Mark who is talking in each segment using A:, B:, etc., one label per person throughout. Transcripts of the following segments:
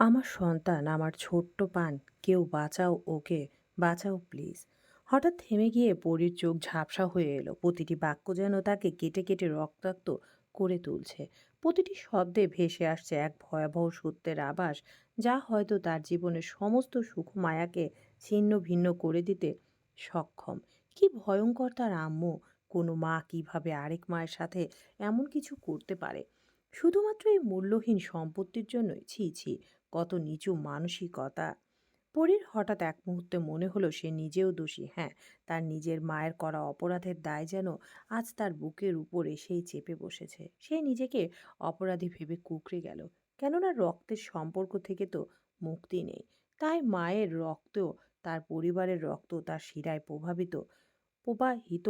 A: আমার সন্তান, আমার ছোট্ট পান, কেউ বাঁচাও ওকে, বাঁচাও প্লিজ। হঠাৎ থেমে গিয়ে পরীর চোখ ঝাপসা হয়ে এলো। প্রতিটি বাক্য যেন তাকে কেটে কেটে রক্তাক্ত করে তুলছে। প্রতিটি শব্দে ভেসে আসছে এক ভয়াবহ সত্যের আভাস, যা হয়তো তার জীবনের সমস্ত সুখ মায়াকে ছিন্ন ভিন্ন করে দিতে সক্ষম। কি ভয়ঙ্কর তার আম্মু! কোনো মা কীভাবে আরেক মায়ের সাথে এমন কিছু করতে পারে? শুধুমাত্র এই মূল্যহীন সম্পত্তির জন্যই? ছি ছি! কত নিচু মানসিকতা। পরীর হঠাৎ এক মুহূর্তে মনে হলো সে নিজেও দোষী। হ্যাঁ তার নিজের মায়ের করা অপরাধের দায় যেন আজ তার বুকের উপর এসেই চেপে বসেছে। সে নিজেকে অপরাধী ভেবে কুকড়ে গেল। কেননা রক্তের সম্পর্ক থেকে তো মুক্তি নেই। তাই মায়ের রক্ত তার পরিবারের রক্ত তার শিরায় প্রভাবিত, প্রবাহিত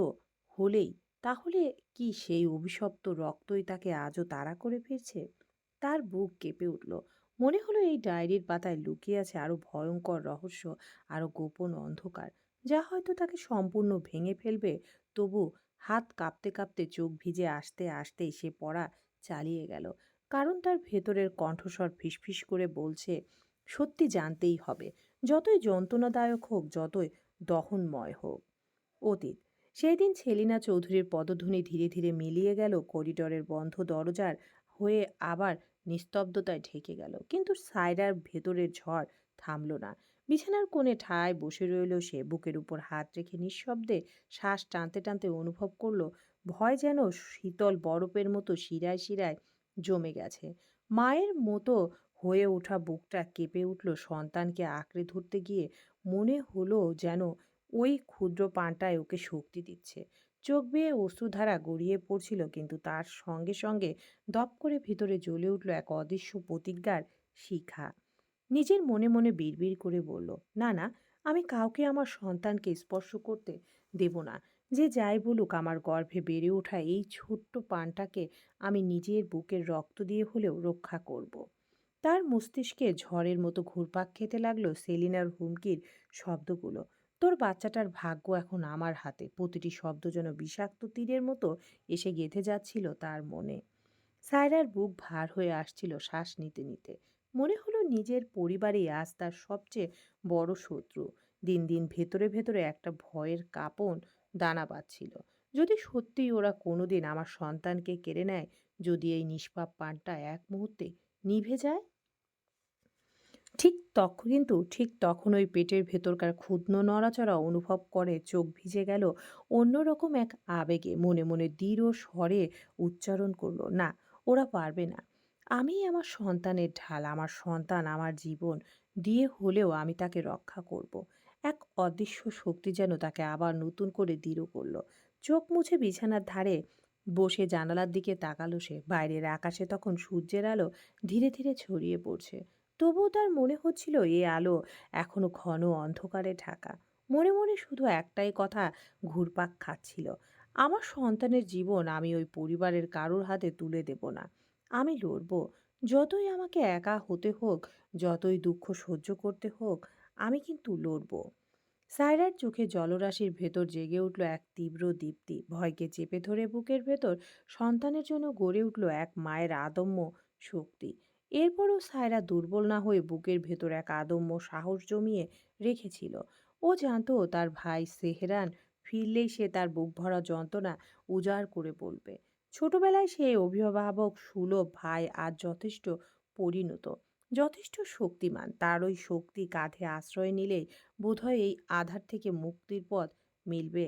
A: হলেই তাহলে কি সেই অভিশপ্ত রক্তই তাকে আজও তাড়া করে ফিরছে? তার বুক কেঁপে উঠল। মনে হলো এই ডায়েরির পাতায় লুকিয়ে আছে আরও ভয়ঙ্কর রহস্য আরও গোপন অন্ধকার। যা হয়তো তাকে সম্পূর্ণ ভেঙে ফেলবে, তবু হাত কাঁপতে কাঁপতে চোখ ভিজে আসতে আসতেই সে পড়া চালিয়ে গেল। কারণ তার ভেতরের কণ্ঠস্বর ফিসফিস করে বলছে, সত্যি জানতেই হবে, যতই যন্ত্রণাদায়ক হোক, যতই দহনময় হোক। অতীত সেই দিন ছেলিনা চৌধুরীর পদধ্বনি ধীরে ধীরে মিলিয়ে গেল করিডরের বন্ধ দরজার হয়ে আবার নিস্তব্ধতায় ঢেকে গেল। কিন্তু সায়রার ভেতরের ঝড় থামল না। বিছানার কোণে ঠায় বসে রইল সে। বুকের উপর হাত রেখে নিঃশব্দে শ্বাস টানতে টানতে অনুভব করল, ভয় যেন শীতল বরফের মতো শিরায় শিরায় জমে গেছে। মায়ের মতো হয়ে ওঠা বুকটা কেঁপে উঠল। সন্তানকে আঁকড়ে ধরতে গিয়ে মনে হলো যেন ওই ক্ষুদ্র পানটায় ওকে শক্তি দিচ্ছে। চোখ বেয়ে অশ্রুধারা গড়িয়ে পড়ছিল, কিন্তু তার সঙ্গে সঙ্গে দপ করে ভিতরে জ্বলে উঠল এক অদৃশ্য প্রতিজ্ঞার শিখা। নিজের মনে মনে বিড়বিড় করে বলল, না না, আমি কাউকে আমার সন্তানকে স্পর্শ করতে দেব না। যে যাই বলুক আমার গর্ভে বেড়ে ওঠা এই ছোট্ট পানটাকে আমি নিজের বুকের রক্ত দিয়ে হলেও রক্ষা করব। তার মস্তিষ্কে ঝড়ের মতো ঘুরপাক খেতে লাগল সেলিনার হুমকির শব্দগুলো। তোর বাচ্চাটার ভাগ্য এখন আমার হাতে। প্রতিটি শব্দ যেন বিষাক্ত তীরের মতো এসে গেঁথে যাচ্ছিল তার মনে। সায়রার বুক ভার হয়ে আসছিল শ্বাস নিতে নিতে। মনে হলো নিজের পরিবারেই আজ তার সবচেয়ে বড় শত্রু। দিন দিন ভেতরে ভেতরে একটা ভয়ের কাঁপন দানা বাঁধছিল যদি সত্যিই ওরা কোনোদিন আমার সন্তানকে কেড়ে নেয়, যদি এই নিষ্পাপ পানটা এক মুহূর্তে নিভে যায়? ঠিক তখন কিন্তু ঠিক তখন ওই পেটের ভেতরকার ক্ষুদ্র নড়াচড়া অনুভব করে চোখ ভিজে গেল অন্যরকম এক আবেগে মনে মনে দৃঢ় স্বরে উচ্চারণ করল, না, ওরা পারবে না। আমি আমার সন্তানের ঢাল, আমার সন্তান, আমার জীবন দিয়ে হলেও আমি তাকে রক্ষা করব। এক অদৃশ্য শক্তি যেন তাকে আবার নতুন করে দৃঢ় করল চোখ মুছে বিছানার ধারে বসে জানালার দিকে তাকালো সে। বাইরের আকাশে তখন সূর্যের আলো ধীরে ধীরে ছড়িয়ে পড়ছে। তবুও তার মনে হচ্ছিল এ আলো এখনও ঘন অন্ধকারে ঢাকা। মনে মনে শুধু একটাই কথা ঘুরপাক খাচ্ছিল। আমার সন্তানের জীবন আমি ওই পরিবারের কারোর হাতে তুলে দেব না। আমি লড়ব। যতই আমাকে একা হতে হোক, যতই দুঃখ সহ্য করতে হোক, আমি কিন্তু লড়ব। সায়রার চোখে জলরাশির ভেতর জেগে উঠল এক তীব্র দীপ্তি। ভয়কে চেপে ধরে বুকের ভেতর সন্তানের জন্য গড়ে উঠল এক মায়ের আদম্য শক্তি। এরপরও সায়রা দুর্বল না হয়ে বুকের ভেতর এক আদম্য সাহস জমিয়ে রেখেছিল। ও জানতো তার ভাই সেহরান ফিরলেই সে তার বুক ভরা যন্ত্রণা উজাড় করে বলবে। ছোটবেলায় সে অভিভাবক, সুলভ ভাই আজ যথেষ্ট পরিণত। যথেষ্ট শক্তিমান। তার ওই শক্তি কাঁধে আশ্রয় নিলেই বোধহয় এই আধার থেকে মুক্তির পথ মিলবে।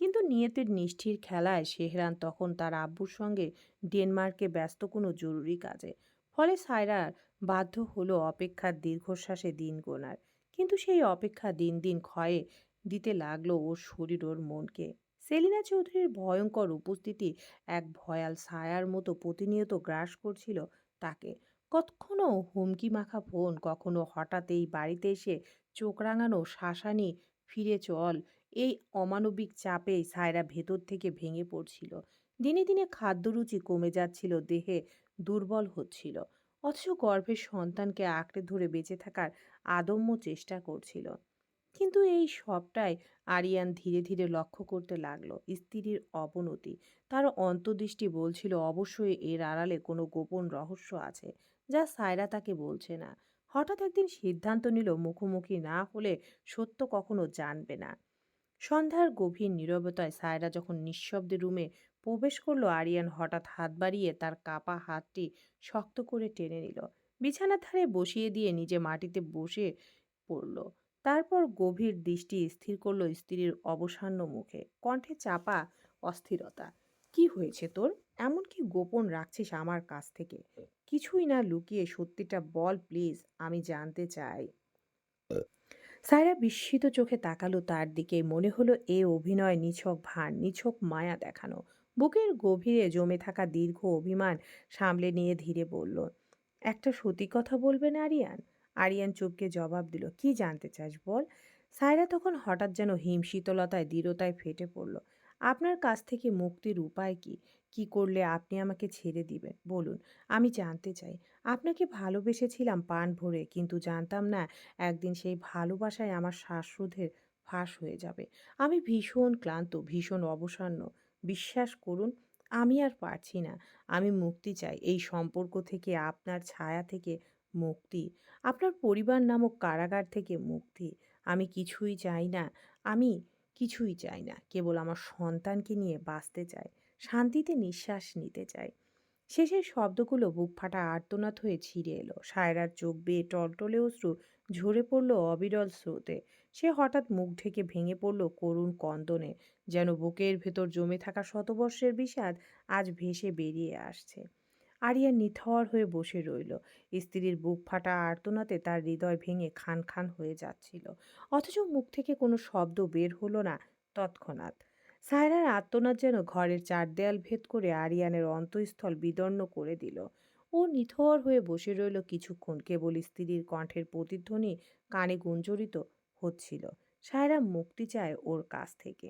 A: কিন্তু নিয়তির নিষ্ঠির খেলায় সেহরান তখন তার আব্বুর সঙ্গে ডেনমার্কে ব্যস্ত কোনো জরুরি কাজে ফলে সায়রার বাধ্য হলো অপেক্ষার দীর্ঘশ্বাসে দিন গোনার। কিন্তু সেই অপেক্ষা দিন দিন ক্ষয়ে দিতে লাগল ওর শরীর ওর মনকে। সেলিনা চৌধুরীর ভয়ঙ্কর উপস্থিতি এক ভয়াল ছায়ার মতো প্রতিনিয়ত গ্রাস করছিল তাকে। কখনো হুমকি মাখা ফোন কখনো হঠাৎ এই বাড়িতে এসে চোখ রাঙানো শাসানি ফিরে চল এই অমানবিক চাপে সায়রা ভেতর থেকে ভেঙে পড়ছিল। দিনে দিনে খাদ্যরুচি কমে যাচ্ছিল দেহে দুর্বল হচ্ছিল। অথচ গর্ভের সন্তানকে আঁকড়ে ধরে বেঁচে থাকার আদম্য চেষ্টা করছিল। কিন্তু এই সবটাই আরিয়ান ধীরে ধীরে লক্ষ্য করতে লাগল, স্ত্রীর অবনতি। তার অন্তর্দৃষ্টি বলছিল, অবশ্যই এর আড়ালে কোনো গোপন রহস্য আছে, যা সায়রা তাকে বলছে না। হঠাৎ একদিন সিদ্ধান্ত নিল, মুখোমুখি না হলে সত্য কখনো জানবে না। সন্ধ্যার গভীর নীরবতায় সায়রা যখন নিঃশব্দে রুমে প্রবেশ করল আরিয়ান হঠাৎ হাত বাড়িয়ে তার কাপা হাতটি শক্ত করে টেনে নিল। বিছানার ধারে বসিয়ে দিয়ে নিজে মাটিতে বসে পড়ল। তারপর গভীর দৃষ্টি স্থির করল স্ত্রীর অবসান্ন মুখে। কণ্ঠে চাপা অস্থিরতা, কি হয়েছে তোর? এমন কি গোপন রাখছিস আমার কাছ থেকে? কিছুই না লুকিয়ে সত্যিটা বল প্লিজ, আমি জানতে চাই। সায়রা বিস্মিত চোখে তাকালো তার দিকে। মনে হলো এ অভিনয় নিছক ভান, নিছক মায়া দেখানো। বুকের গভীরে জমে থাকা দীর্ঘ অভিমান সামলে নিয়ে ধীরে বলল, একটা সত্যি কথা বলবেন আরিয়ান? আরিয়ান চুপকে জবাব দিল, কি জানতে চাস বল? সায়রা তখন হঠাৎ যেন হিমশীতলতায় দৃঢ়তায় ফেটে পড়ল, আপনার কাছ থেকে মুক্তির উপায় কি? কি করলে আপনি আমাকে ছেড়ে দিবেন? বলুন, আমি জানতে চাই। আপনাকে ভালোবেসেছিলাম পান ভরে, কিন্তু জানতাম না একদিন সেই ভালোবাসায় আমার শ্বাসরোধের ফাঁস হয়ে যাবে। আমি ভীষণ ক্লান্ত, ভীষণ অবসন্ন বিশ্বাস করুন, আমি আর পারছি না। আমি মুক্তি চাই। এই সম্পর্ক থেকে, আপনার ছায়া থেকে মুক্তি। আপনার পরিবার নামক কারাগার থেকে মুক্তি। আমি কিছুই চাই না। আমি কিছুই চাই না। কেবল আমার সন্তানকে নিয়ে বাঁচতে চাই। শান্তিতে নিঃশ্বাস নিতে চাই। শেষের শব্দগুলো বুক ফাটা আর্তনাদ হয়ে ছিঁড়ে এলো। সায়রার চোখ বেয়ে টলটলে অশ্রু ঝরে পড়ল অবিরল স্রোতে। সে হঠাৎ মুখ ঢেকে ভেঙে পড়ল করুণ কন্দনে, যেন বুকের ভেতর জমে থাকা শতবর্ষের বিষাদ আজ ভেসে বেরিয়ে আসছে। আরিয়া নিথর হয়ে বসে রইল। স্ত্রীর বুক ফাটা আর্তনাতে তার হৃদয় ভেঙে খান খান হয়ে যাচ্ছিল। অথচ মুখ থেকে কোনো শব্দ বের হলো না তৎক্ষণাৎ। সায়রার আত্মনাদ যেন ঘরের চার দেয়াল ভেদ করে আরিয়ানের অন্তঃস্থল বিদর্ণ করে দিল। ও নিথর হয়ে বসে রইল কিছুক্ষণ, কেবল স্ত্রীর কণ্ঠের প্রতিধ্বনি কানে গুঞ্জরিত হচ্ছিল। সায়রা মুক্তি চায় ওর কাছ থেকে।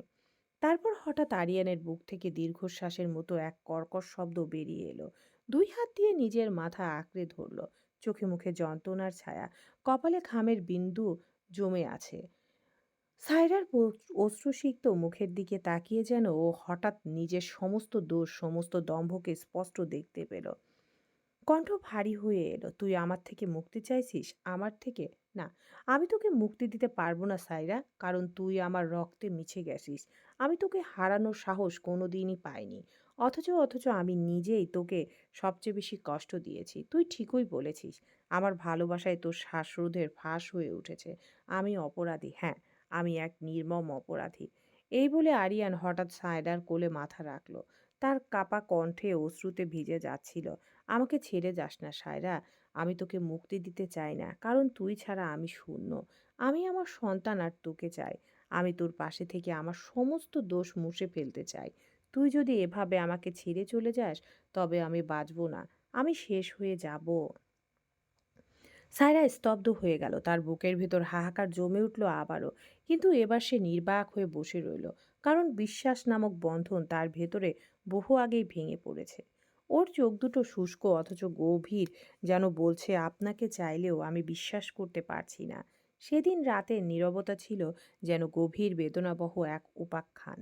A: তারপর হঠাৎ আরিয়ানের বুক থেকে দীর্ঘশ্বাসের মতো এক কর্কশ শব্দ বেরিয়ে এলো। দুই হাত দিয়ে নিজের মাথা আঁকড়ে ধরল। চোখে মুখে যন্ত্রণার ছায়া। কপালে খামের বিন্দু জমে আছে। সায়রার অশ্রুসিক্ত মুখের দিকে তাকিয়ে যেন ও হঠাৎ নিজের সমস্ত দোষ, সমস্ত দম্ভকে স্পষ্ট দেখতে পেল। কণ্ঠ ভারী হয়ে এলো, তুই আমার থেকে মুক্তি চাইছিস? আমার থেকে? না, আমি তোকে মুক্তি দিতে পারব না সাইরা, কারণ তুই আমার রক্তে মিছে গেছিস। আমি তোকে হারানোর সাহস কোনো দিনই পাইনি। অথচ অথচ আমি নিজেই তোকে সবচেয়ে বেশি কষ্ট দিয়েছি। তুই ঠিকই বলেছিস, আমার ভালোবাসায় তোর শ্বাসরোধের ফাঁস হয়ে উঠেছে। আমি অপরাধী হ্যাঁ আমি এক নির্মম অপরাধী। এই বলে আরিয়ান হঠাৎ সায়রার কোলে মাথা রাখল। তার কাপা কণ্ঠে অশ্রুতে ভিজে যাচ্ছিল। আমাকে ছেড়ে যাস না সায়রা, আমি তোকে মুক্তি দিতে চাই না, কারণ তুই ছাড়া আমি শূন্য। আমি আমার সন্তান আর তোকে চাই। আমি তোর পাশে থেকে আমার সমস্ত দোষ মুছে ফেলতে চাই। তুই যদি এভাবে আমাকে ছেড়ে চলে যাস, তবে আমি বাঁচব না। আমি শেষ হয়ে যাব। সায়রা স্তব্ধ হয়ে গেল। তার বুকের ভেতর হাহাকার জমে উঠল আবারও। কিন্তু এবার সে নির্বাক হয়ে বসে রইল। কারণ বিশ্বাস নামক বন্ধন তার ভেতরে বহু আগেই ভেঙে পড়েছে। ওর চোখ দুটো শুষ্ক অথচ গভীর, যেন বলছে, আপনাকে চাইলেও আমি বিশ্বাস করতে পারছি না। সেদিন রাতের নীরবতা ছিল যেন গভীর বেদনাবহ এক উপাখ্যান।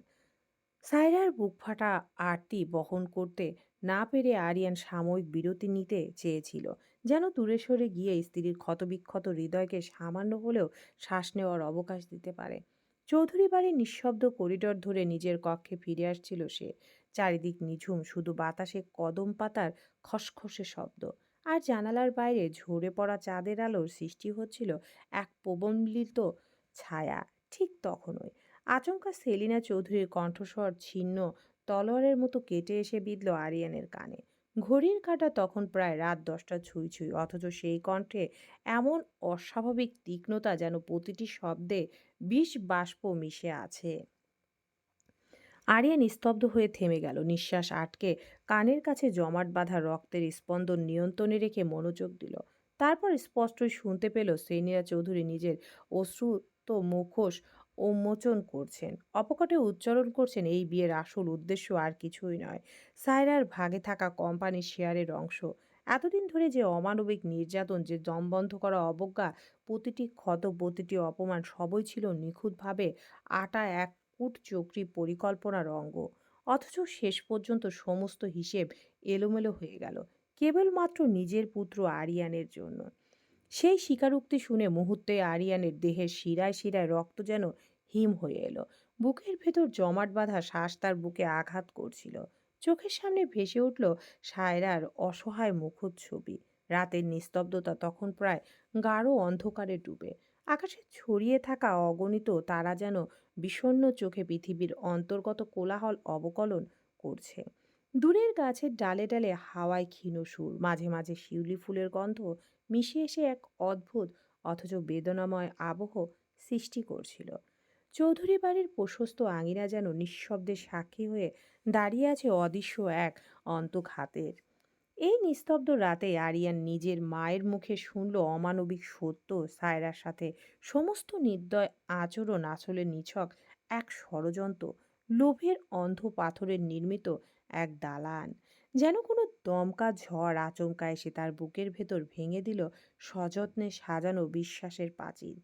A: সায়রার বুক ফাটা আরতি বহন করতে না পেরে আরিয়ান সাময়িক বিরতি নিতে চেয়েছিল। যেন দূরে সরে গিয়ে স্ত্রীর ক্ষতবিক্ষত হৃদয়কে সামান্য হলেও শ্বাস নেওয়ার অবকাশ দিতে পারে। চৌধুরী বাড়ির নিঃশব্দ করিডর ধরে নিজের কক্ষে ফিরে আসছিল সে। চারিদিক নিঝুম, শুধু বাতাসে কদম পাতার খসখসে শব্দ। আর জানালার বাইরে ঝরে পড়া চাঁদের আলোর সৃষ্টি হচ্ছিল এক প্রবম্বিত ছায়া, ঠিক তখনই। আচমকা সেলিনা চৌধুরীর কণ্ঠস্বর ছিন্ন, তলোয়ারের মতো কেটে এসে বিঁধল আরিয়ানের কানে। ঘড়ির কাঁটা তখন প্রায় রাত দশটা ছুঁই ছুঁই, অথচ সেই কণ্ঠে এমন অস্বাভাবিক তীক্ষ্ণতা যেন প্রতিটি শব্দে বিষ বাষ্প মিশে আছে। আরিয়ান নিস্তব্ধ হয়ে থেমে গেল। নিঃশ্বাস আটকে কানের কাছে জমাট বাঁধা রক্তের স্পন্দন নিয়ন্ত্রণে রেখে মনোযোগ দিল। তারপর স্পষ্টই শুনতে পেল সেনিয়া চৌধুরী নিজের অশ্রুত মুখোশ উন্মোচন করছেন, অপকটে উচ্চারণ করছেন, এই বিয়ের আসল উদ্দেশ্য আর কিছুই নয়। সায়রার ভাগে থাকা কোম্পানির শেয়ারের অংশ। এতদিন ধরে যে অমানবিক নির্যাতন, যে দমবন্ধ করা অবজ্ঞা, প্রতিটি ক্ষত, প্রতিটি অপমান সবই ছিল নিখুঁতভাবে আটা এক কূট চক্রী পরিকল্পনার অঙ্গ। অথচ শেষ পর্যন্ত সমস্ত হিসেব এলোমেলো হয়ে গেল, কেবলমাত্র নিজের পুত্র আরিয়ানের জন্য। সেই স্বীকারোক্তি শুনে মুহূর্তে আরিয়ানের দেহের শিরায় শিরায় রক্ত যেন হিম হয়ে এলো। বুকের ভেতর জমাট বাঁধা শ্বাস তার বুকে আঘাত করছিল। চোখের সামনে ভেসে উঠল সায়রার অসহায় মুখোশ ছবি রাতের নিস্তব্ধতা তখন প্রায় গাঢ় অন্ধকারে ডুবে। আকাশে ছড়িয়ে থাকা অগণিত তারা যেন বিষণ্ণ চোখে পৃথিবীর অন্তর্গত কোলাহল অবকলন করছে। দূরের গাছের ডালে ডালে হাওয়ায় ক্ষীণ সুর, মাঝে মাঝে শিউলি ফুলের গন্ধ মিশে এসে এক অদ্ভুত অথচ বেদনাময় আবহ সৃষ্টি করছিল। চৌধুরী বাড়ির প্রশস্ত আঙিনা যেন নিঃশব্দে সাক্ষী হয়ে দাঁড়িয়ে আছে অদৃশ্য এক অন্তঘাতের এই নিস্তব্ধ রাতে আরিয়ান নিজের মায়ের মুখে শুনল অমানবিক সত্য, সায়রার সাথে সমস্ত নির্দয় আচরণ, আসলে নিছক এক ষড়যন্ত্র, লোভের অন্ধ পাথরের নির্মিত এক দালান। যেন কোনো দমকা ঝড় আচমকা এসে তার বুকের ভেতর ভেঙে দিল সযত্নে সাজানো বিশ্বাসের পাঁচিল।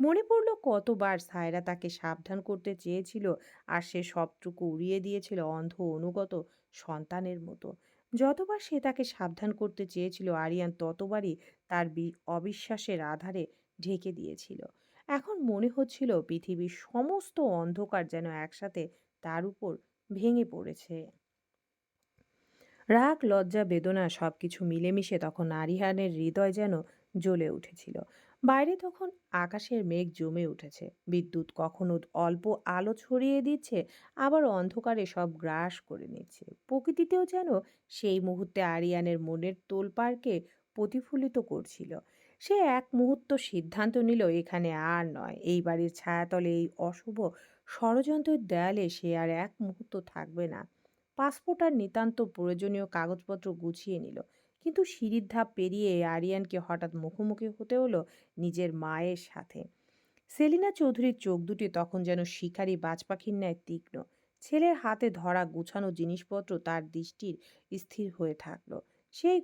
A: মনে পড়ল কতবার সায়রা তাকে সাবধান করতে চেয়েছিল আর সে সবটুকু উড়িয়ে দিয়েছিল অন্ধ অনুগত সন্তানের মতো। যতবার সে তাকে সাবধান করতে চেয়েছিল আরিয়ান ততবারই তার অবিশ্বাসের আধারে ঢেকে দিয়েছিল। এখন মনে হচ্ছিল পৃথিবীর সমস্ত অন্ধকার যেন একসাথে তার উপর ভেঙে পড়েছে। রাগ, লজ্জা, বেদনা সবকিছু মিলেমিশে তখন নারিহানের হৃদয় যেন জ্বলে উঠেছিল। বাইরে তখন আকাশের মেঘ জমে উঠেছে। বিদ্যুৎ কখনো অল্প আলো ছড়িয়ে দিচ্ছে, আবার অন্ধকারে সব গ্রাস করে নিচ্ছে। প্রকৃতিতেও যেন সেই মুহূর্তে আরিয়ানের মনের তোলপাড়কে প্রতিফলিত করছিল। সে এক মুহূর্ত সিদ্ধান্ত নিল, এখানে আর নয়। এই বাড়ির ছায়াতলে এই অশুভ ষড়যন্ত্রের দেয়ালে সে আর এক মুহূর্ত থাকবে না। পাসপোর্ট আর নিতান্ত প্রয়োজনীয় কাগজপত্র গুছিয়ে নিল। কিন্তু সিঁড়ির ধাপ পেরিয়ে আরিয়ানকে হঠাৎ মুখোমুখি হতে হলো নিজের মায়ের সাথে। সেলিনা চৌধুরীর চোখ দুটি তখন যেন শিকারী বাজপাখির ন্যায় তীক্ষ্ণ। ছেলের হাতে ধরা গুছানো জিনিসপত্র তার দৃষ্টির স্থির হয়ে থাকল। সেই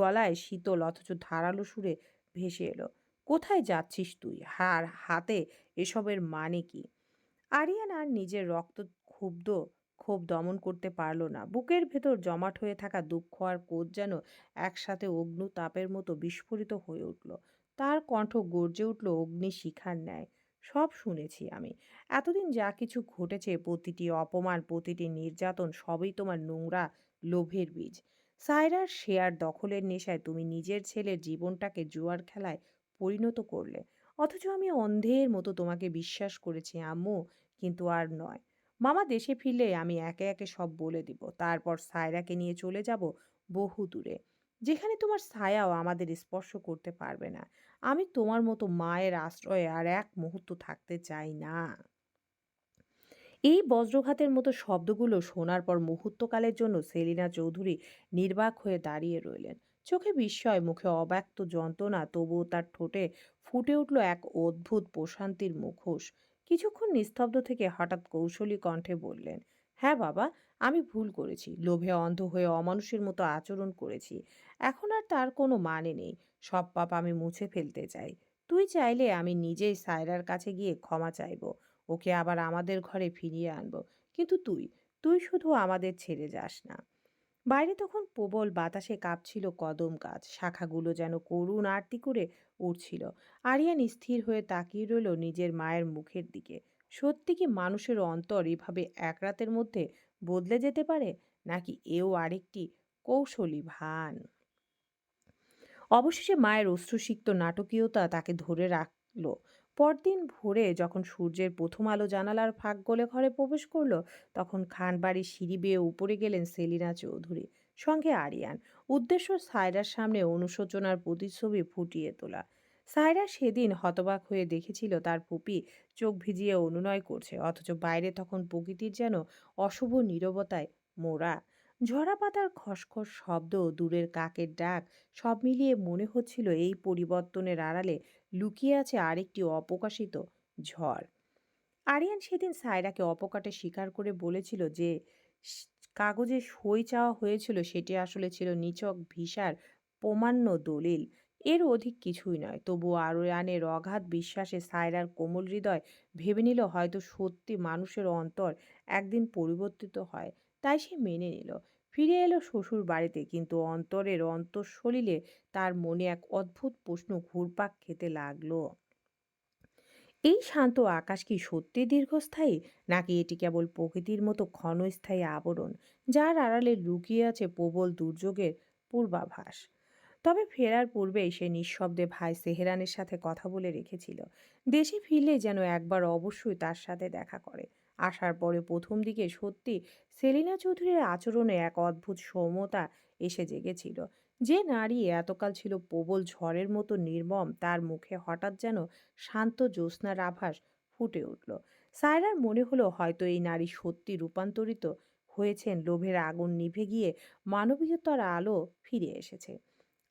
A: গলায় শীতল অথচ ধারালো সুরে ভেসে এলো, কোথায় যাচ্ছিস তুই? হার, হাতে এসবের মানে কি? আরিয়ান আর নিজের রক্ত ক্ষুব্ধ ক্ষোভ দমন করতে পারল না। বুকের ভেতর জমাট হয়ে থাকা দুঃখ আর ক্রোধ যেন একসাথে অগ্নুতাপের মতো বিস্ফোরিত হয়ে উঠল। তার কণ্ঠ গর্জে উঠল অগ্নি শিখার ন্যায়। সব শুনেছি আমি। এতদিন যা কিছু ঘটেছে, প্রতিটি অপমান, প্রতিটি নির্যাতন, সবই তোমার নোংরা লোভের বীজ। সায়রার শেয়ার দখলের নেশায় তুমি নিজের ছেলের জীবনটাকে জুয়ার খেলায় পরিণত করলে। অথচ আমি অন্ধের মতো তোমাকে বিশ্বাস করেছি, আম্মু, কিন্তু আর নয়। মামা দেশে ফিরলে আমি একে একে সব বলে দিব। তারপর সায়রাকে নিয়ে চলে যাব বহু দূরে। যেখানে তোমার ছায়াও আমাদের স্পর্শ করতে পারবে না। আমি তোমার মতো মায়ের আশ্রয়ে আর এক মুহূর্ত থাকতে চাই না। এই বজ্রঘাতের মতো শব্দগুলো শোনার পর মুহূর্তকালের জন্য সেলিনা চৌধুরী নির্বাক হয়ে দাঁড়িয়ে রইলেন। চোখে বিস্ময়, মুখে অব্যক্ত যন্ত্রণা, তবুও তার ঠোঁটে ফুটে উঠল এক অদ্ভুত প্রশান্তির মুখোশ। কিছুক্ষণ নিস্তব্ধ থেকে হঠাৎ কৌশলী কণ্ঠে বললেন হ্যাঁ বাবা, আমি ভুল করেছি। লোভে অন্ধ হয়ে অমানুষের মতো আচরণ করেছি। এখন আর তার কোনো মানে নেই। সব পাপ আমি মুছে ফেলতে চাই। তুই চাইলে আমি নিজেই সায়রার কাছে গিয়ে ক্ষমা চাইব। ওকে আবার আমাদের ঘরে ফিরিয়ে আনব। কিন্তু তুই তুই শুধু আমাদের ছেড়ে যাস না। বাইরে তখন প্রবল বাতাসে কাঁপছিল কদম গাছ, শাখাগুলো যেন করুণ আরতি করে উঠছিল আরিয়ান স্থির হয়ে তাকিয়ে রইল নিজের মায়ের মুখের দিকে। সত্যি কি মানুষের অন্তর এভাবে এক রাতের মধ্যে বদলে যেতে পারে? নাকি এও আরেকটি কৌশলী ভান? অবশেষে মায়ের অশ্রুসিক্ত নাটকীয়তা তাকে ধরে রাখল। পরদিন ভোরে যখন সূর্যের প্রথম আলো জানালার ফাঁক গলে ঘরে প্রবেশ করল, তখন খানবাড়ির সিঁড়ি বেয়ে উপরে গেলেন সেলিনা চৌধুরী, সঙ্গে আরিয়ান। উদ্দেশ্য সায়রার সামনে অনুশোচনার প্রতিচ্ছবি ফুটিয়ে তোলা। সায়রা সেদিন হতবাক হয়ে দেখেছিল তার পুপি চোখ ভিজিয়ে অনুনয় করছে, অথচ বাইরে তখন প্রকৃতির যেন অশুভ নীরবতায় মোড়া। ঝরা পাতার খসখস শব্দ দূরের কাকের ডাক সব মিলিয়ে মনে হচ্ছিল এই পরিবর্তনের আড়ালে লুকিয়ে আছে আরেকটি অপ্রকাশিত ঝড়। আরিয়ান সেদিন সায়রাকে অপকাটে স্বীকার করে বলেছিল যে কাগজে সই চাওয়া হয়েছিল সেটি আসলে ছিল নিছক ভিসার প্রমাণ্য দলিল। এর অধিক কিছুই নয়। তবু আরিয়ানের অগাধ বিশ্বাসে সায়রার কোমল হৃদয় ভেবে নিল হয়তো সত্যি মানুষের অন্তর একদিন পরিবর্তিত হয়। তাই সে মেনে নিল। ফিরে এলো শ্বশুর বাড়িতে কিন্তু অন্তরের অন্তঃসলিলে তার মনে এক অদ্ভুত প্রশ্ন ঘুরপাক খেতে লাগল। এই শান্ত আকাশ কি সত্যি দীর্ঘস্থায়ী, নাকি এটি কেবল প্রকৃতির মতো ক্ষণস্থায়ী আবরণ, যার আড়ালে লুকিয়ে আছে প্রবল দুর্যোগের পূর্বাভাস? তবে ফেরার পূর্বেই সে নিঃশব্দে ভাই সেহেরানের সাথে কথা বলে রেখেছিল। দেশে ফিরলে যেন একবার অবশ্যই তার সাথে দেখা করে। আসার পরে প্রথম দিকে সত্যি সেলিনা চৌধুরীর আচরণে এক অদ্ভুত সৌম্যতা এসে জেগেছিল। যে নারী এতকাল ছিল প্রবল ঝড়ের মতো নির্মম, তার মুখে হঠাৎ যেন শান্ত জ্যোৎস্নার আভাস ফুটে উঠল। সায়রার মনে হলো হয়তো এই নারী সত্যি রূপান্তরিত হয়েছেন, লোভের আগুন নিভে গিয়ে মানবীয়তার আলো ফিরে এসেছে।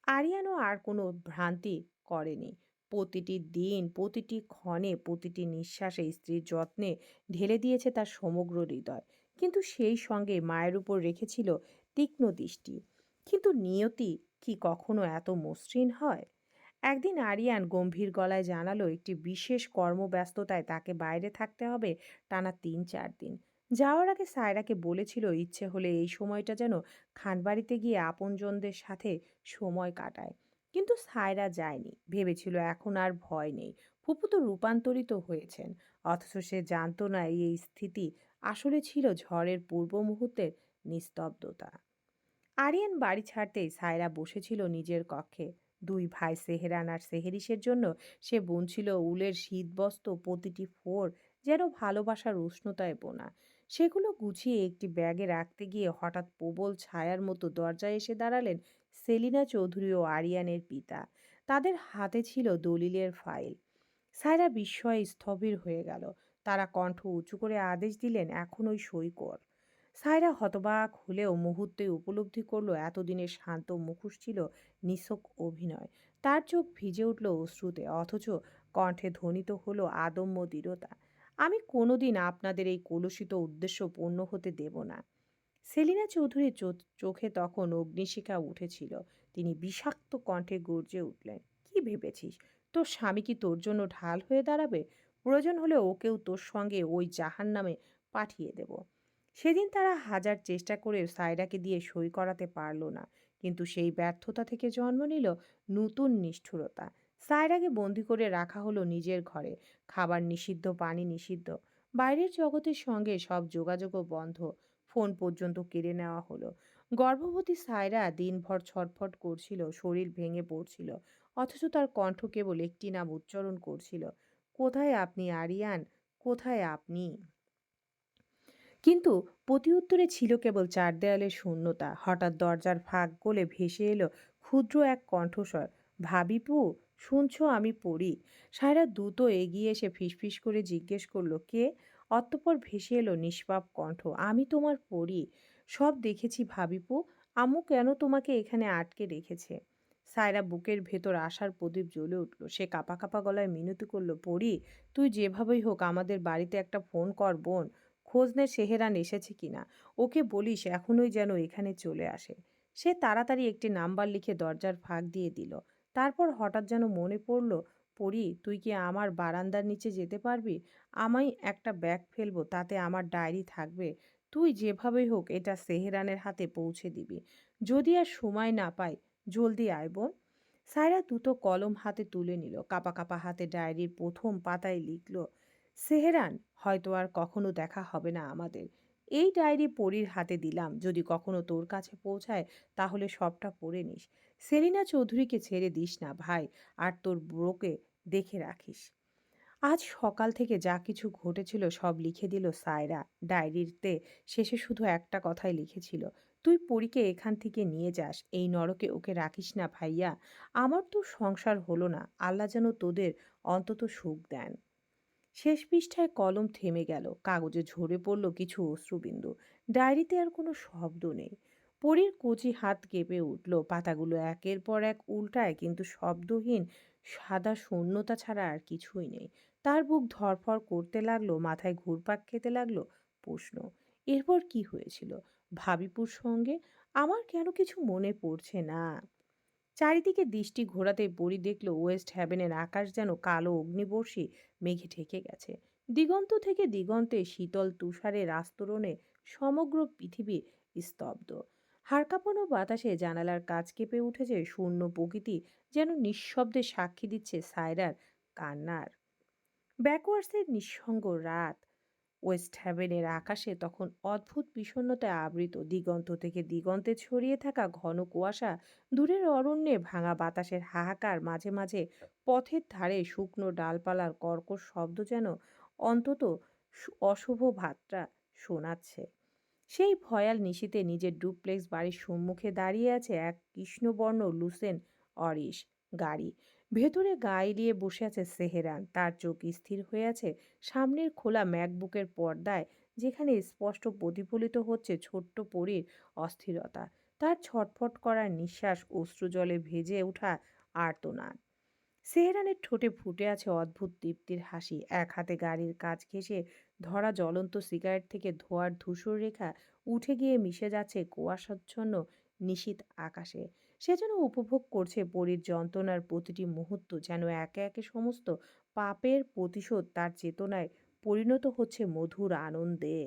A: আরিয়ানও আর কোনো ভ্রান্তি করেনি। প্রতিটি দিন, প্রতিটি ক্ষণে, প্রতিটি নিঃশ্বাসে স্ত্রীর যত্নে ঢেলে দিয়েছে তার সমগ্র হৃদয়। কিন্তু সেই সঙ্গে মায়ের উপর রেখেছিল তীক্ষ্ণ দৃষ্টি। কিন্তু নিয়তি কি কখনো এত মসৃণ হয়? একদিন আরিয়ান গম্ভীর গলায় জানালো, একটি বিশেষ কর্মব্যস্ততায় তাকে বাইরে থাকতে হবে টানা তিন চার দিন। যাওয়ার আগে সায়রাকে বলেছিল, ইচ্ছে হলে এই সময়টা যেন খানবাড়িতে গিয়ে আপনজনদের সাথে সময় কাটায়। কিন্তু সায়রা যায়নি। ভেবেছিল এখন আর ভয় নেই। ফুপু তো রূপান্তরিত হয়েছেন। অথচ সে জানতো না এই স্থিতি আসলে ছিল ঝড়ের পূর্ব মুহূর্তের নিস্তব্ধতা। আরিয়ান বাড়ি ছাড়তেই সায়রা বসেছিল নিজের কক্ষে। দুই ভাই সেহেরান আর সেহেরিসের জন্য সে বুনছিল উলের শীতবস্ত্র প্রতিটি ফোর যেন ভালোবাসার উষ্ণতায় বোনা। সেগুলো গুছিয়ে একটি ব্যাগে রাখতে গিয়ে হঠাৎ প্রবল ছায়ার মতো দরজায় এসে দাঁড়ালেন সেলিনা চৌধুরী ও আরিয়ানের পিতা। তাদের হাতে ছিল দলিলের ফাইল। সায়রা বিস্ময়ে স্থবির হয়ে গেল। তারা কণ্ঠ উঁচু করে আদেশ দিলেন এখন ওই সই কর। সায়রা হতবাক হলেও মুহূর্তে উপলব্ধি করল, এতদিনের শান্ত মুখোশ ছিল নিছক অভিনয়। তার চোখ ভিজে উঠল অশ্রুতে, অথচ কণ্ঠে ধ্বনিত হলো আদম্য দৃঢ়তা। আমি কোনোদিন আপনাদের এই কলুষিত উদ্দেশ্য পূর্ণ হতে দেব না। সেলিনা চৌধুরীর চোখে তখন অগ্নিশিখা উঠেছিল। তিনি বিষাক্ত কণ্ঠে গর্জে উঠলেন, কি ভেবেছিস? তোর স্বামী কি তোর জন্য ঢাল হয়ে দাঁড়াবে? প্রয়োজন হলে ওকেও তোর সঙ্গে ওই জাহান নামে পাঠিয়ে দেব। সেদিন তারা হাজার চেষ্টা করে সায়রাকে দিয়ে সই করাতে পারল না, কিন্তু সেই ব্যর্থতা থেকে জন্ম নিল নতুন নিষ্ঠুরতা। সায়রাকে বন্দি করে রাখা হলো নিজের ঘরে। খাবার নিষিদ্ধ, পানি নিষিদ্ধ। বাইরের জগতের সঙ্গে সব যোগাযোগও বন্ধ। ফোন পর্যন্ত কেড়ে নেওয়া হলো। গর্ভবতী সায়রা দিনভর ছটফট করছিল, শরীর ভেঙে পড়ছিল, অথচ তার কণ্ঠ কেবল একটি নাম উচ্চারণ করছিল, কোথায় আপনি আরিয়ান? কোথায় আপনি? কিন্তু প্রতি উত্তরে ছিল কেবল চার দেয়ালের শূন্যতা। হঠাৎ দরজার ফাঁক গলে ভেসে এলো ক্ষুদ্র এক কণ্ঠস্বর ভাবিপু শুনছ আমি পড়ি। সায়রা দ্রুত এগিয়ে এসে ফিসফিস করে জিজ্ঞেস করল, কে? অতঃপর ভেসে এলো নিষ্পাপ কণ্ঠ, আমি তোমার পড়ি সব দেখেছি ভাবিপু। আম্মু কেন তোমাকে এখানে আটকে রেখেছে? সায়রা বুকের ভেতর আশার প্রদীপ জ্বলে উঠল। সে কাপা কাপা গলায় মিনতি করল পড়ি তুই যেভাবেই হোক আমাদের বাড়িতে একটা ফোন কর বোন। খোঁজ নে সেহেরান এসেছে কিনা। ওকে বলিস এখনই যেন এখানে চলে আসে। সে তাড়াতাড়ি একটি নাম্বার লিখে দরজার ফাঁক দিয়ে দিল। তারপর হঠাৎ যেন মনে পড়ল পড়ি, তুই কি আমার বারান্দার নিচে যেতে পারবি? আমি একটা ব্যাগ ফেলব, তাতে আমার ডায়েরি থাকবে। তুই যেভাবেই হোক এটা সেহেরানের হাতে পৌঁছে দিবি। যদি আর সময় না পাই, জলদি আয় বোন। সায়রা দুটো কলম হাতে তুলে নিল, কাপা কাপা হাতে ডায়েরির প্রথম পাতায় লিখল, সেহেরান, হয়তো আর কখনো দেখা হবে না আমাদের। এই ডায়েরি পরীর হাতে দিলাম, যদি কখনো তোর কাছে পৌঁছায়, তাহলে সবটা পড়ে নিস। সেলিনা চৌধুরীকে ছেড়ে দিস না ভাই, আর তোর ব্রোকে দেখে রাখিস। আজ সকাল থেকে যা কিছু ঘটেছিল সব লিখে দিল সায়রা। ডায়েরিতে শেষে শুধু একটা কথাই লিখেছিল, তুই পরীকে এখান থেকে নিয়ে যাস, এই নরকে ওকে রাখিস না ভাইয়া। আমার তো সংসার হলো না, আল্লাহ যেন তোদের অন্তত সুখ দেন। শেষ পৃষ্ঠায় কলম থেমে গেল, কাগজে ঝরে পড়ল কিছু অশ্রুবিন্দু। ডায়েরিতে আর কোনো শব্দ নেই। পরীর কচি হাত কেঁপে উঠল। পাতাগুলো একের পর এক উল্টায়, কিন্তু শব্দহীন, সাদা শূন্যতা ছাড়া আর কিছুই নেই। তার বুক ধরফর করতে লাগল, মাথায় ঘুরপাক খেতে লাগল। প্রশ্ন, এরপর কি হয়েছিল? ভাবিপুর সঙ্গে, আমার কেন কিছু মনে পড়ছে না। চারিদিকে দৃষ্টি ঘোরাতে পরি দেখল ওয়েস্ট হ্যাভেনের আকাশ যেন কালো অগ্নিবর্ষী, মেঘে ঢেকে গেছে। দিগন্ত থেকে দিগন্তে শীতল তুষারের আস্তরণে সমগ্র পৃথিবী স্তব্ধ। হাড় কাঁপানো বাতাসে জানালার কাচ কেঁপে উঠেছে শূন্য প্রকৃতি, যেন নিঃশব্দে সাক্ষী দিচ্ছে সায়রার কান্নার। ব্যাকওয়ার্ডসের নিঃসঙ্গ রাত। ওয়েস্ট হ্যাভেনের আকাশে তখন অদ্ভুত বিষণ্ণতায় আবৃত, দিগন্ত থেকে দিগন্তে ছড়িয়ে থাকা ঘন কুয়াশা, দূরের অরণ্যে ভাঙা বাতাসের হাহাকার, মাঝে মাঝে পথের ধারে শুকনো ডালপালার কর্কশ শব্দ যেন অন্তত অশুভ ভাতটা শোনাচ্ছে। সেই ভয়াল নিশিতে নিজের ডুপ্লেক্স বাড়ির সম্মুখে দাঁড়িয়ে আছে এক কৃষ্ণবর্ণ লুসেন অরিশ গাড়ি। ভেতরে গা এলিয়ে বসে আছে সেহেরান। তার চোখ স্থির হয়ে আছে সামনের খোলা ম্যাকবুকের পর্দায়, যেখানে স্পষ্ট প্রতিফলিত হচ্ছে ছোট্ট পরীর অস্থিরতা। তার ছটফট করার নিঃশ্বাস অশ্রুজলে ভেজে ওঠা আর্তনাদ। সেহরানের ঠোঁটে ফুটে আছে অদ্ভুত তৃপ্তির হাসি। এক হাতে গাড়ির কাজ ঘেঁষে ধরা জ্বলন্ত সিগারেট থেকে ধোয়ার ধূসর রেখা উঠে গিয়ে মিশে যাচ্ছে কুয়াশাচ্ছন্ন নিশীত আকাশে। সে যেন উপভোগ করছে পরীর যন্ত্রণার প্রতিটি মুহূর্ত, যেন একে একে সমস্ত পাপের প্রতিশোধ তার চেতনায় পরিণত হচ্ছে মধুর আনন্দে।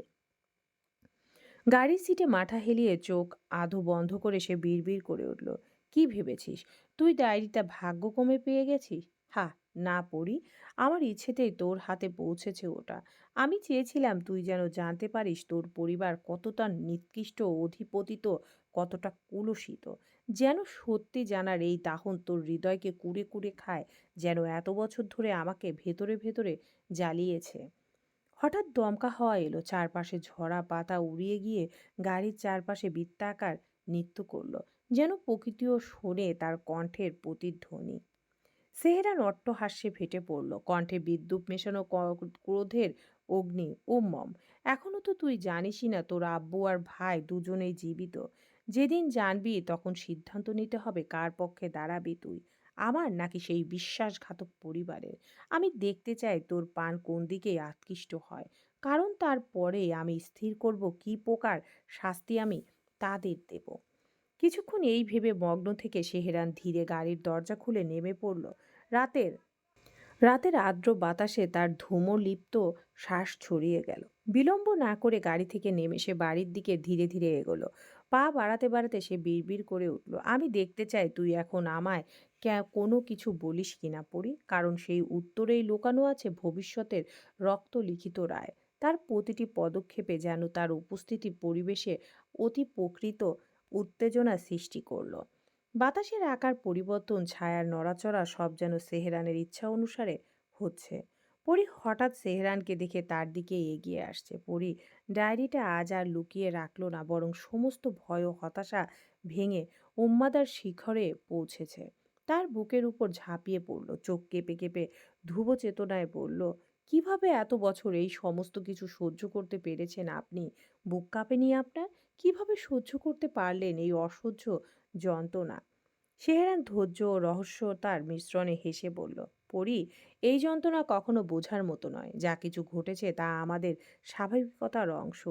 A: গাড়ির সিটে মাথা হেলিয়ে চোখ আধো বন্ধ করে সে বিড়বিড় করে উঠল, কি ভেবেছিস? তুই ডায়েরিটা ভাগ্যক্রমে পেয়ে গেছিস? হা না পড়ি। আমার ইচ্ছেতেই তোর হাতে পৌঁছেছে ওটা। আমি চেয়েছিলাম তুই যেন জানতে পারিস তোর পরিবার কতটা নিকৃষ্ট, অধিপতিত, কতটা কুলসিত যেন সত্যি জানার এই দাহন তোর হৃদয়কে কুড়ে কুড়ে খায়, যেন এত বছর ধরে আমাকে ভেতরে ভেতরে জ্বালিয়েছে। হঠাৎ দমকা হওয়া এলো, চারপাশে ঝরা পাতা উড়িয়ে গিয়ে গাড়ির চারপাশে বৃত্তাকার নৃত্য করল। যেন প্রকৃতিও শোনে তার কণ্ঠের প্রতিধ্বনি। সেহেরান অট্টহাস্যে ফেটে পড়ল। কণ্ঠে বিদ্যুৎ মেশানো ক্রোধের অগ্নি। উম্মম, এখনও তো তুই জানিসই না তোর আব্বু আর ভাই দুজনেই জীবিত। যেদিন জানবি তখন সিদ্ধান্ত নিতে হবে কার পক্ষে দাঁড়াবি তুই। আমার নাকি সেই বিশ্বাসঘাতক পরিবারের। আমি দেখতে চাই তোর পান কোন দিকে আকৃষ্ট হয়। কারণ তারপরে আমি স্থির করব কি প্রকার শাস্তি আমি তাদের দেব। কিছুক্ষণ এই ভেবে মগ্ন থেকে সেহেরান ধীরে গাড়ির দরজা খুলে নেমে পড়ল। রাতের রাতের আর্দ্র বাতাসে তার ধূমলিপ্ত শ্বাস ছড়িয়ে গেল। বিলম্ব না করে গাড়ি থেকে নেমে সে বাড়ির দিকে ধীরে ধীরে এগোলো। পা বাড়াতে বাড়াতে সে বিড়বিড় করে উঠল। আমি দেখতে চাই তুই এখন আমায় কোনো কিছু বলিস কিনা পড়ি? কারণ সেই উত্তরেই লুকানো আছে ভবিষ্যতের রক্ত লিখিত রায়। তার প্রতিটি পদক্ষেপে যেন তার উপস্থিতি পরিবেশে অতি প্রকৃত উত্তেজনা সৃষ্টি করল। বাতাসের আকার, পরিবর্তন, ছায়ার নড়াচড়া সব যেন সেহরানের ইচ্ছা অনুসারে হচ্ছে। পরি হঠাৎ সেহরানকে দেখে তার দিকে এগিয়ে আসছে। পরি ডায়েরিটা আজ আর লুকিয়ে রাখল না, বরং সমস্ত ভয় ও হতাশা ভেঙে উম্মাদার শিখরে পৌঁছেছে। তার বুকের উপর ঝাঁপিয়ে পড়ল, চোখ কেঁপে কেঁপে ধ্রুব চেতনায় বলল কীভাবে এত বছর এই সমস্ত কিছু সহ্য করতে পেরেছেন আপনি? বুক কাঁপেনি আপনার? কীভাবে সহ্য করতে পারলেন এই অসহ্য যন্ত্রণা? সেহেরান ধৈর্য ও রহস্যতার মিশ্রণে হেসে বলল পড়ি এই যন্ত্রণা কখনো বোঝার মতো নয়। যা কিছু ঘটেছে তা আমাদের স্বাভাবিকতার অংশ।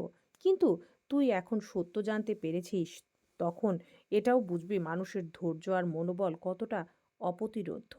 A: কিন্তু তুই এখন সত্য জানতে পেরেছিস, তখন এটাও বুঝবি মানুষের ধৈর্য আর মনোবল কতটা অপ্রতিরোধ্য।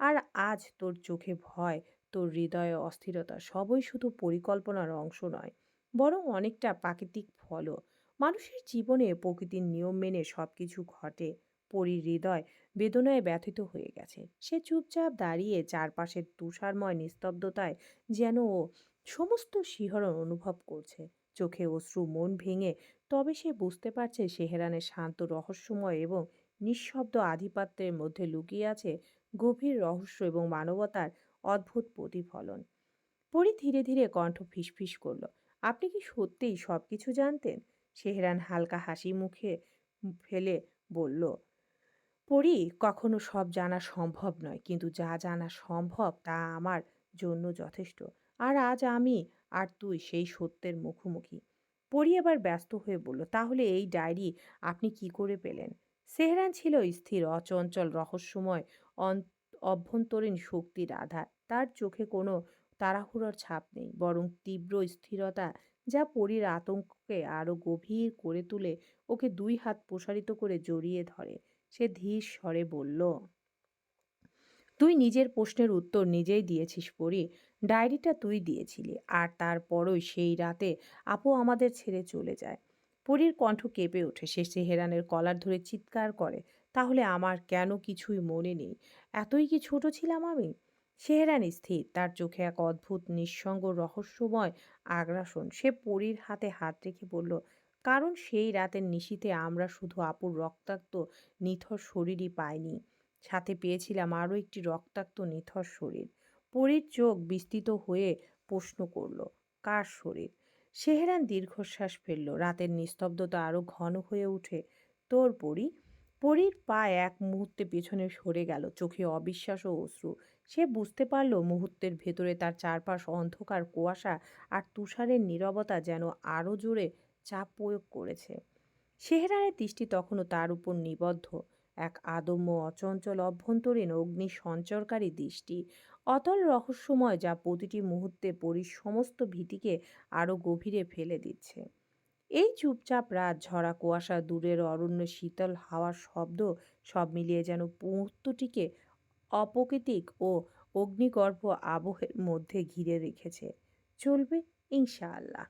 A: আর আজ তোর চোখে ভয় তোর হৃদয়ে অস্থিরতা সবই শুধু পরিকল্পনার অংশ নয়, বরং অনেকটা প্রাকৃতিক ফলও। মানুষের জীবনে প্রকৃতির নিয়ম মেনে সব কিছু ঘটে। পরীর হৃদয় বেদনায় ব্যথিত হয়ে গেছে। সে চুপচাপ দাঁড়িয়ে চারপাশের তুষারময় নিস্তব্ধতায় যেন ও সমস্ত শিহরণ অনুভব করছে। চোখে অশ্রু মন ভেঙে তবে সে বুঝতে পারছে সেহেরানের শান্ত, রহস্যময় এবং নিঃশব্দ আধিপত্যের মধ্যে লুকিয়ে আছে গভীর রহস্য এবং মানবতার অদ্ভুত প্রতিফলন। পরি ধীরে ধীরে কণ্ঠ ফিসফিস করল, আপনি কি সত্যিই সব কিছু জানতেন? সেহরান হালকা হাসি মুখে ফেলে বলল পড়ি কখনো সব জানা সম্ভব নয়, কিন্তু যা জানা সম্ভব তা আমার জন্য যথেষ্ট। আর আজ আমি আর তুই সেই সত্যের মুখোমুখি। পড়ি এবার ব্যস্ত হয়ে বলল, তাহলে এই ডায়েরি আপনি কি করে পেলেন? সেহরান ছিল স্থির, অচঞ্চল, রহস্যময় অভ্যন্তরীণ শক্তির আধার তার চোখে কোনো তাড়াহুড়োর ছাপ নেই, বরং তীব্র স্থিরতা যা পরীর আতঙ্ককে আরও গভীর করে তুলে ওকে দুই হাত প্রসারিত করে জড়িয়ে ধরে। সে ধীর স্বরে বলল, তুই নিজের প্রশ্নের উত্তর নিজেই দিয়েছিস পড়ি ডায়েরিটা তুই দিয়েছিলি, আর তারপরই সেই রাতে আপু আমাদের ছেড়ে চলে যায়। পরীর কণ্ঠ কেঁপে ওঠে, সে সেহেরানের কলার ধরে চিৎকার করে তাহলে আমার কেন কিছুই মনে নেই? এতই কি ছোট ছিলাম আমি? সেহেরান স্থির, তার চোখে এক অদ্ভুত নিঃসঙ্গ রহস্যময় আগ্রাসন। সে পরীর হাতে হাত রেখে বলল, কারণ সেই রাতের নিশীতে আমরা শুধু আপুর রক্তাক্ত, নিথর শরীরই পাইনি। সাথে পেয়েছিলাম আরও একটি রক্তাক্ত, নিথর শরীর। পরীর চোখ বিস্তৃত হয়ে প্রশ্ন করল, কার শরীর? সেহেরান দীর্ঘশ্বাস ফেলল। রাতের নিস্তব্ধতা আরও ঘন হয়ে ওঠে। তোর পরী? পরীর পা এক মুহূর্তে পেছনে সরে গেল। চোখে অবিশ্বাস ও অশ্রু। সে বুঝতে পারল মুহূর্তের ভেতরে তার চারপাশ অন্ধকার, কুয়াশা আর তুষারের নীরবতা যেন আরও জোরে চাপ প্রয়োগ করেছে। সেহেরানের দৃষ্টি তখনও তার উপর নিবদ্ধ। এক আদম্য, অচঞ্চল, অভ্যন্তরীণ অগ্নি সঞ্চরকারী দৃষ্টি। অতল রহস্যময় যা প্রতিটি মুহূর্তে পরীর সমস্ত ভীতিকে আরও গভীরে ফেলে দিচ্ছে। এই চুপচাপ রাত ঝরা কুয়াশা দূরের অরণ্য শীতল হাওয়ার শব্দ সব মিলিয়ে যেন মুহূর্তটিকে অপ্রকৃতিক ও অগ্নিগর্ভ আবহের মধ্যে ঘিরে রেখেছে। চলবে ইনশাআল্লাহ।